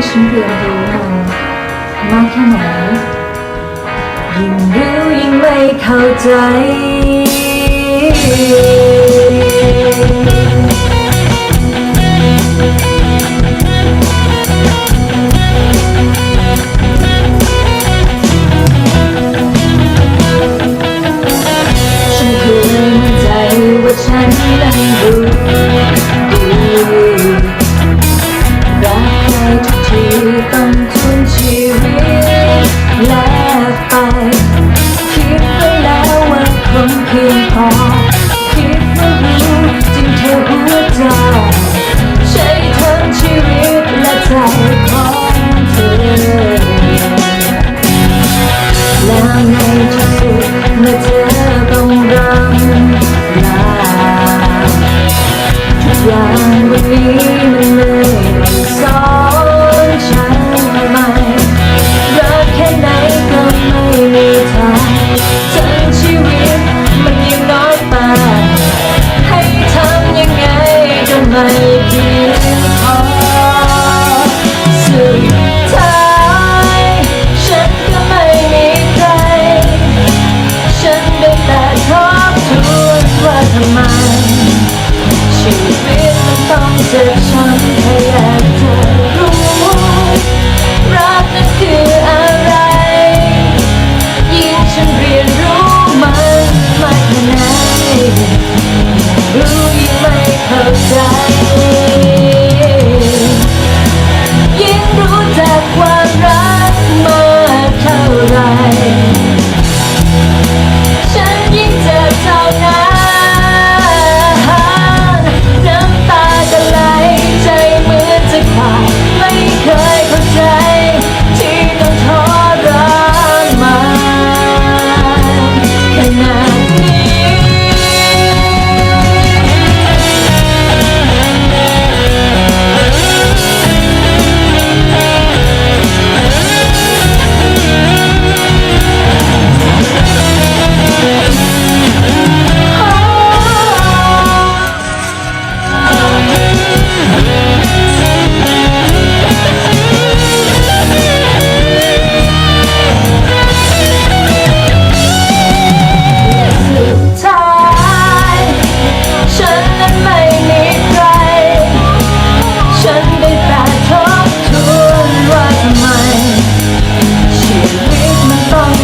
้ฉันเรียนรู้มันมากแค่ไหน ยิ่งรู้ยิ่งไม่เข้าใจ ว่าคงเพียงพอคิดว่รู้จริงเธอหัวใจใช้ทั้งชีวิตและใจของเธอ แล้วในที่สุดเมื่อเธอต้องรำลาทุกอย่างวันนี้มันเลยสอนฉันใหม่รักแค่ไหนก็ไม่มี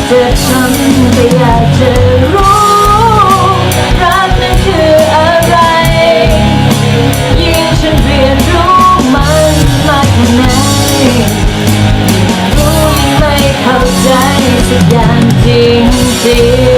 แต้องเจ็บช้ำแต่อยากจะรู้ รักนั้นคืออะไร ยิ่งฉันเรียนรู้มันมากแค่ไหนรู้ยังไม่เข้าใจสักอย่างจริงจริง